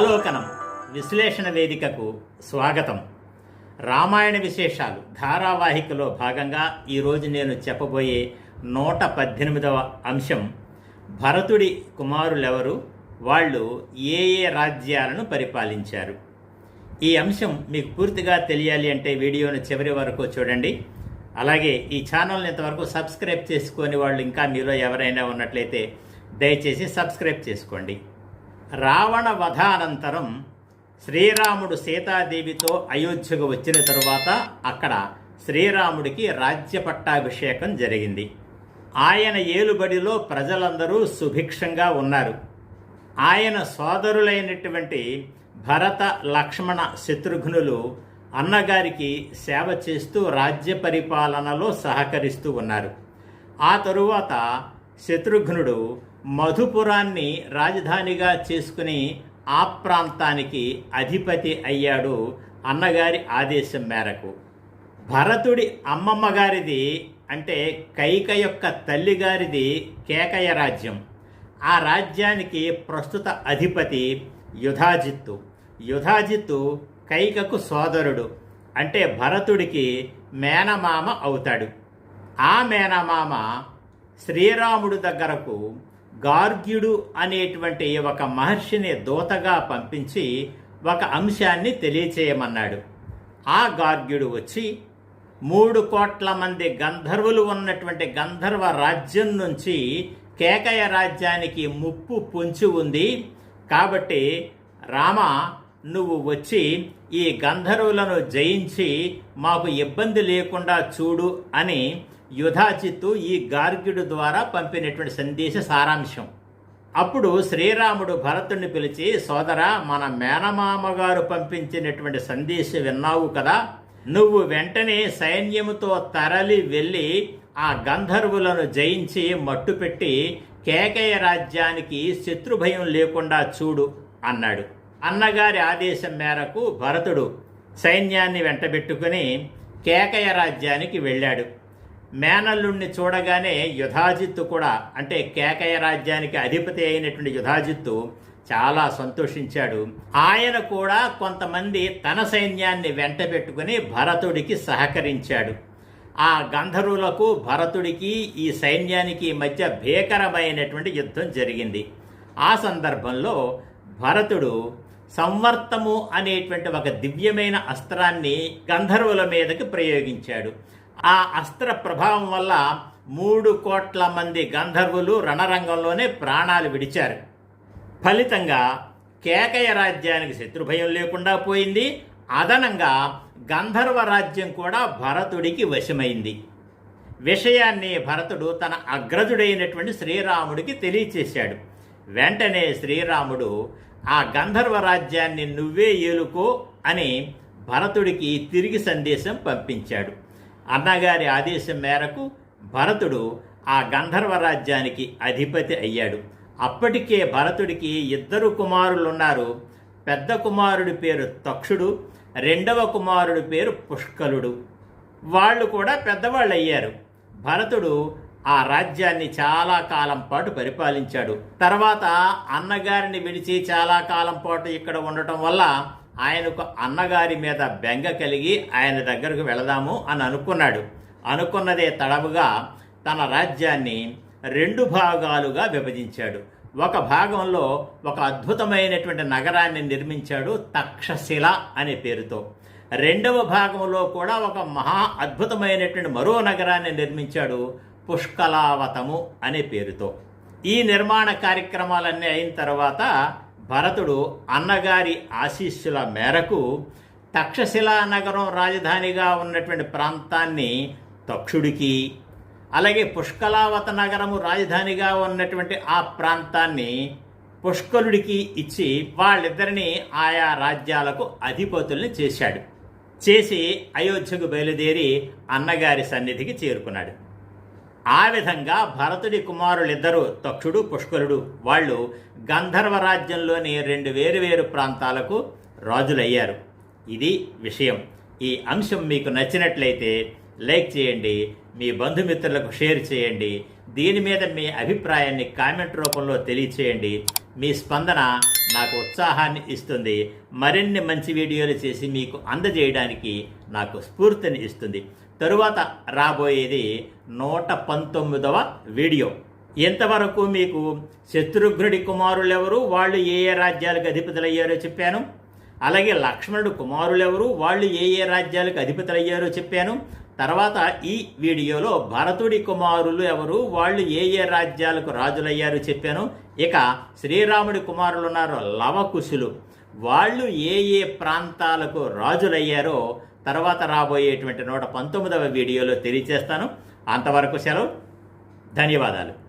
ఆలోకనం విశ్లేషణ వేదికకు స్వాగతం. రామాయణ విశేషాలు ధారావాహికలో భాగంగా ఈరోజు నేను చెప్పబోయే నూట పద్దెనిమిదవ అంశం భరతుడి కుమారులెవరు వాళ్ళు ఏ ఏ రాజ్యాలను పరిపాలించారు. ఈ అంశం మీకు పూర్తిగా తెలియాలి అంటే వీడియోను చివరి వరకు చూడండి. అలాగే ఈ ఛానల్ని ఇంతవరకు సబ్స్క్రైబ్ చేసుకొని వాళ్ళు ఇంకా మీలో ఎవరైనా ఉన్నట్లయితే దయచేసి సబ్స్క్రైబ్ చేసుకోండి. రావణ వధ అనంతరం శ్రీరాముడు సీతాదేవితో అయోధ్యకు వచ్చిన తరువాత అక్కడ శ్రీరాముడికి రాజ్య పట్టాభిషేకం జరిగింది. ఆయన ఏలుబడిలో ప్రజలందరూ సుభిక్షంగా ఉన్నారు. ఆయన సోదరులైనటువంటి భరత లక్ష్మణ శత్రుఘ్నులు అన్నగారికి సేవ చేస్తూ రాజ్య పరిపాలనలో సహకరిస్తూ ఉన్నారు. ఆ తరువాత శత్రుఘ్నుడు మధుపురాన్ని రాజధానిగా చేసుకుని ఆ ప్రాంతానికి అధిపతి అయ్యాడు అన్నగారి ఆదేశం మేరకు. భరతుడి అమ్మమ్మ గారిది అంటే కైక యొక్క తల్లిగారిది కేకయ రాజ్యం. ఆ రాజ్యానికి ప్రస్తుత అధిపతి యుధాజిత్తు. యుధాజిత్తు కైకకు సోదరుడు. అంటే భరతుడికి మేనమామ అవుతాడు. ఆ మేనమామ శ్రీరాముడు దగ్గరకు గార్గ్యుడు అనేటువంటి ఒక మహర్షిని దూతగా పంపించి ఒక అంశాన్ని తెలియచేయమన్నాడు. ఆ గార్గ్యుడు వచ్చి మూడు కోట్ల మంది గంధర్వులు ఉన్నటువంటి గంధర్వ రాజ్యం నుంచి కేకయ రాజ్యానికి ముప్పు పొంచి ఉంది. కాబట్టి రామ నువ్వు వచ్చి ఈ గంధర్వులను జయించి మాకు ఇబ్బంది లేకుండా చూడు అని యుధాచిత్తు ఈ గార్గ్యుడు ద్వారా పంపినటువంటి సందేశ సారాంశం. అప్పుడు శ్రీరాముడు భరతుణ్ణి పిలిచి సోదర మన మేనమామగారు పంపించినటువంటి సందేశం విన్నావు కదా? నువ్వు వెంటనే సైన్యముతో తరలి వెళ్ళి ఆ గంధర్వులను జయించి మట్టుపెట్టి కేకయ రాజ్యానికి శత్రుభయం లేకుండా చూడు అన్నాడు. అన్నగారి ఆదేశం మేరకు భరతుడు సైన్యాన్ని వెంటబెట్టుకుని కేకయ రాజ్యానికి వెళ్ళాడు. మేనల్లుణ్ణి చూడగానే యుధాజిత్తు కూడా అంటే కేకయ రాజ్యానికి అధిపతి అయినటువంటి యుధాజిత్తు చాలా సంతోషించాడు. ఆయన కూడా కొంతమంది తన సైన్యాన్ని వెంట పెట్టుకుని భరతుడికి సహకరించాడు. ఆ గంధర్వులకు భరతుడికి ఈ సైన్యానికి మధ్య భీకరమైనటువంటి యుద్ధం జరిగింది. ఆ సందర్భంలో భరతుడు సంవర్తము అనేటువంటి ఒక దివ్యమైన అస్త్రాన్ని గంధర్వుల మీదకి ప్రయోగించాడు. ఆ అస్త్ర ప్రభావం వల్ల మూడు కోట్ల మంది గంధర్వులు రణరంగంలోనే ప్రాణాలు విడిచారు. ఫలితంగా కేకయ రాజ్యానికి శత్రుభయం లేకుండా పోయింది. అదనంగా గంధర్వ రాజ్యం కూడా భరతుడికి వశమైంది. విషయాన్ని భరతుడు తన అగ్రజుడైనటువంటి శ్రీరాముడికి తెలియచేశాడు. వెంటనే శ్రీరాముడు ఆ గంధర్వ రాజ్యాన్ని నువ్వే ఏలుకో అని భరతుడికి తిరిగి సందేశం పంపించాడు. అన్నగారి ఆదేశం మేరకు భరతుడు ఆ గంధర్వ రాజ్యానికి అధిపతి అయ్యాడు. అప్పటికే భరతుడికి ఇద్దరు కుమారులున్నారు. పెద్ద కుమారుడి పేరు తక్షుడు రెండవ కుమారుడి పేరు పుష్కలుడు. వాళ్ళు కూడా పెద్దవాళ్ళు అయ్యారు భరతుడు ఆ రాజ్యాన్ని చాలా కాలం పాటు పరిపాలించాడు. తర్వాత అన్నగారిని విడిచి చాలా కాలం పాటు ఇక్కడ ఉండటం వల్ల ఆయనకు అన్నగారి మీద బెంగ కలిగి ఆయన దగ్గరకు వెళదాము అని అనుకున్నాడు. అనుకున్నదే తడవుగా తన రాజ్యాన్ని రెండు భాగాలుగా విభజించాడు. ఒక భాగంలో ఒక అద్భుతమైనటువంటి నగరాన్ని నిర్మించాడు తక్షశిల అనే పేరుతో. రెండవ భాగంలో కూడా ఒక మహా అద్భుతమైనటువంటి మరో నగరాన్ని నిర్మించాడు పుష్కలావతము అనే పేరుతో. ఈ నిర్మాణ కార్యక్రమాలన్నీ అయిన తర్వాత భరతుడు అన్నగారి ఆశీస్సుల మేరకు తక్షశిలా నగరం రాజధానిగా ఉన్నటువంటి ప్రాంతాన్ని తక్షుడికి అలాగే పుష్కలావత నగరము రాజధానిగా ఉన్నటువంటి ఆ ప్రాంతాన్ని పుష్కలుడికి ఇచ్చి వాళ్ళిద్దరిని ఆయా రాజ్యాలకు అధిపతుల్ని చేశాడు. చేసి అయోధ్యకు బయలుదేరి అన్నగారి సన్నిధికి చేరుకున్నాడు. ఆ విధంగా భరతుడి కుమారులిద్దరూ తక్షుడు పుష్కరుడు వాళ్ళు గంధర్వ రాజ్యంలోని రెండు వేరువేరు ప్రాంతాలకు రాజులయ్యారు. ఇది విషయం. ఈ అంశం మీకు నచ్చినట్లయితే లైక్ చేయండి మీ బంధుమిత్రులకు షేర్ చేయండి దీని మీద మీ అభిప్రాయాన్ని కామెంట్ రూపంలో తెలియచేయండి. మీ స్పందన నాకు ఉత్సాహాన్ని ఇస్తుంది. మరిన్ని మంచి వీడియోలు చేసి మీకు అందజేయడానికి నాకు స్ఫూర్తిని ఇస్తుంది. తరువాత రాబోయేది నూట పంతొమ్మిదవ వీడియో. ఇంతవరకు మీకు శత్రుఘ్నుడి కుమారులు ఎవరు వాళ్ళు ఏ ఏ రాజ్యాలకు అధిపతులయ్యారో చెప్పాను. అలాగే లక్ష్మణుడు కుమారులెవరు వాళ్ళు ఏ ఏ రాజ్యాలకు అధిపతులయ్యారో చెప్పాను. తర్వాత ఈ వీడియోలో భరతుడి కుమారులు ఎవరు వాళ్ళు ఏ ఏ రాజ్యాలకు రాజులయ్యారో చెప్పాను. ఇక శ్రీరాముడి కుమారులు ఉన్నారు లవకుశులు. వాళ్ళు ఏ ఏ ప్రాంతాలకు రాజులయ్యారో తర్వాత రాబోయేటువంటి నూట పంతొమ్మిదవ వీడియోలో తెలియచేస్తాను అంతవరకు సెలవు. ధన్యవాదాలు.